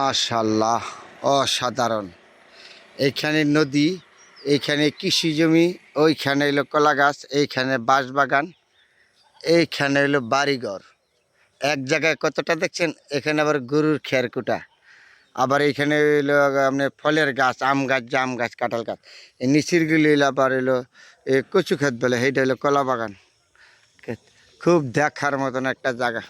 মাশাল্লাহ অসাধারণ। এইখানে নদী এইখানে কৃষি জমি, ওইখানে হলো কলা গাছ, এইখানে বাঁশবাগান এইখানে হলো বাড়িঘর। এক জায়গায় কতটা দেখছেন? এখানে আবার গরুর খেরকুটা। আবার এখানে হইল আপনার ফলের গাছ, আম গাছ, জাম গাছ, কাঁঠাল গাছ। এই নিচিরগুলি হইল আবার হইল কচু ক্ষেত বলে সেইটা হইল কলা বাগান। খুব দেখার মতন একটা জায়গা।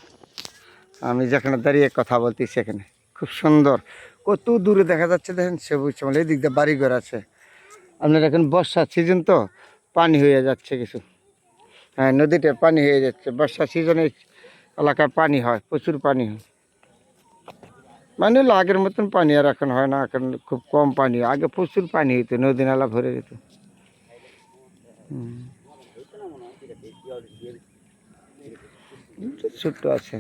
আমি যেখানে দাঁড়িয়ে কথা বলছি সেখানে। খুব সুন্দর। কত দূরে দেখা যাচ্ছে দেখেন সবুজ শ্যামল এই দিক দিয়ে বাড়িঘর আছে। আপনার এখন বর্ষার সিজন তো, পানি হয়ে যাচ্ছে কিছু। হ্যাঁ নদীতে পানি হয়ে যাচ্ছে। বর্ষার সিজনে এলাকায় পানি হয়, প্রচুর পানি হয়। মানে হলো আগের মতন পানি আর এখন হয় না, এখন খুব কম পানি। আগে প্রচুর পানি হতো নদী নালা ভরে যেত। ছোট্ট আছে।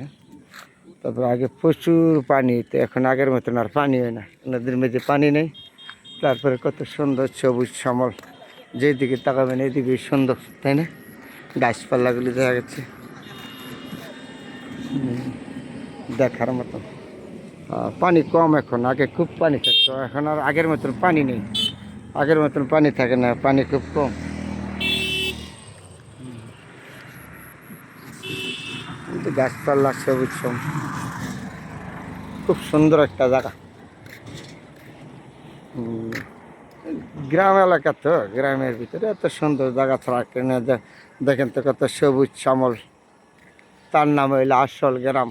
তারপর আগে প্রচুর পানি তো এখন আগের মতন আর পানি হয় না। নদীর মধ্যে পানি নেই। তারপরে কত সুন্দর সবুজ শ্যামল যেদিকে তাকাবেন এদিকে সুন্দর তাই না? গাছপালাগুলি দেখা হুম, দেখার মতো। পানি কম এখন। আগে খুব পানি থাকতো এখন আর আগের মতন পানি নেই। আগের মতন পানি থাকে না পানি খুব কম। কিন্তু গাছপালা, সবুজ সম খুব সুন্দর একটা জায়গা। গ্রাম এলাকা তো, গ্রামের ভিতরে এত সুন্দর জায়গা ছাড়া কেন দেখেন তো কত সবুজ শ্যামল। তার নাম হইল আসল গ্রাম।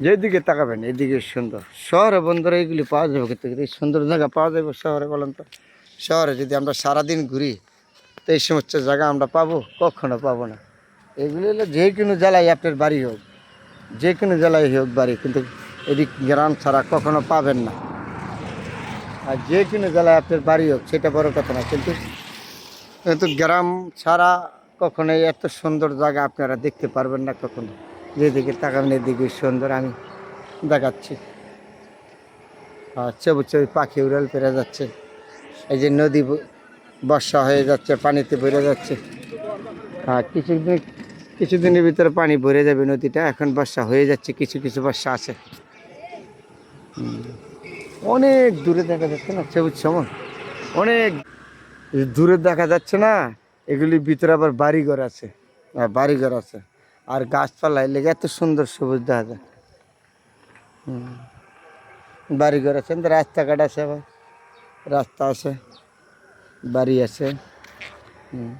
যেদিকে তাকাবেন, এদিকে সুন্দর। শহরে বন্ধুরা এইগুলি পাওয়া যাবে কিন্তু এই সুন্দর জায়গা পাওয়া যাবে শহরে বলেন তো। শহরে যদি আমরা সারাদিন ঘুরি, তো এই সমস্ত জায়গা আমরা পাবো? কখনো পাবো না। এগুলি হলো যে কোনো জেলায় আপনার বাড়ি হোক, যে কোনো জেলায় হোক বাড়ি, কিন্তু এদিক গ্রাম ছাড়া কখনো পাবেন না। আর যে কোনো জেলায় আপনার বাড়ি হোক, সেটা বড় কথা না, কিন্তু কিন্তু গ্রাম ছাড়া কখনোই এত সুন্দর জায়গা আপনারা দেখতে পারবেন না কখনো। যেদিকে তাকাবেন, এদিকে সুন্দর আমি দেখাচ্ছি। আর চবুচ চবি পাখি উড়াল পেরে যাচ্ছে। এই যে নদী বর্ষা হয়ে যাচ্ছে, পানিতে ভরে যাচ্ছে। হ্যাঁ কিছুদিন কিছুদিনের ভিতরে পানি ভরে যাবে নদীটা। এখন বর্ষা হয়ে যাচ্ছে কিছু কিছু বর্ষা আছে। অনেক দূরে দেখা যাচ্ছে না সবুজ সমন অনেক দূরে দেখা যাচ্ছে না এগুলির ভিতরে আবার বাড়িঘর আছে। হ্যাঁ, বাড়িঘর আছে। আর গাছপালা লেগে এত সুন্দর সবুজ দেখা যায়। বাড়িঘর আছে রাস্তাঘাট আছে আবার। রাস্তা আছে বাড়ি আছে। হুম।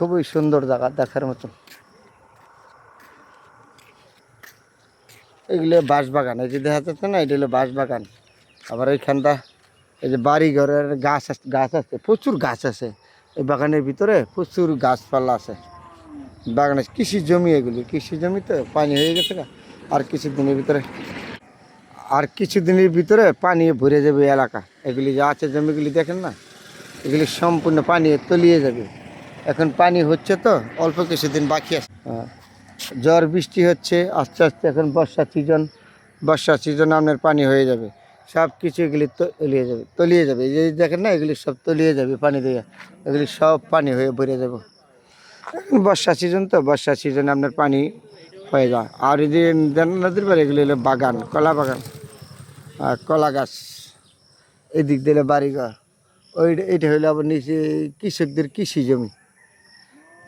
খুবই সুন্দর জায়গা দেখার মতো। এগুলো বাঁশ বাগান এই যে দেখা যাচ্ছে না, এটা হলো বাঁশ বাগান আবার এইখানটা, এই যে বাড়ি ঘরের গাছ গাছ আছে, প্রচুর গাছ আছে। এই বাগানের ভিতরে প্রচুর গাছপালা আছে। বাগানে কৃষি জমি এগুলি, কৃষি জমি তো পানি হয়ে গেছে। আর কিছুদিনের ভিতরে, আর কিছুদিনের ভিতরে পানি ভরে যাবে এলাকা। এগুলি যা আছে জমিগুলি দেখেন না, এগুলি সম্পূর্ণ পানি তলিয়ে যাবে। এখন পানি হচ্ছে তো, অল্প কিছুদিন বাকি আছে। হ্যাঁ। ঝড় বৃষ্টি হচ্ছে, আস্তে আস্তে এখন বর্ষা সিজন বর্ষা সিজন আপনার পানি হয়ে যাবে। সব কিছু এগুলি তলিয়ে যাবে তলিয়ে যাবে। এই যে দেখেন না, এগুলি সব তলিয়ে যাবে পানি দিয়ে। এগুলি সব পানি হয়ে ভরে যাবে। এখন বর্ষা সিজন তো, বর্ষা সিজনে আপনার পানি হয়ে যায়। আর এই যে নদীর পারে এগুলি হলো বাগান, কলা বাগান, আর কলা গাছ। এই দিক দিলে বাড়িঘর। ওই এইটা হইল আবার নিচে কৃষকদের কৃষি জমি।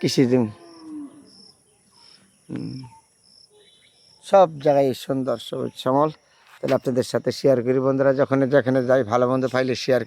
কৃষি দিন। সব জায়গায় সুন্দর, সবুজ সমল তাহলে আপনাদের সাথে শেয়ার করি বন্ধুরা। যখন যেখানে যাই, ভালো মন্দ পাইলে শেয়ার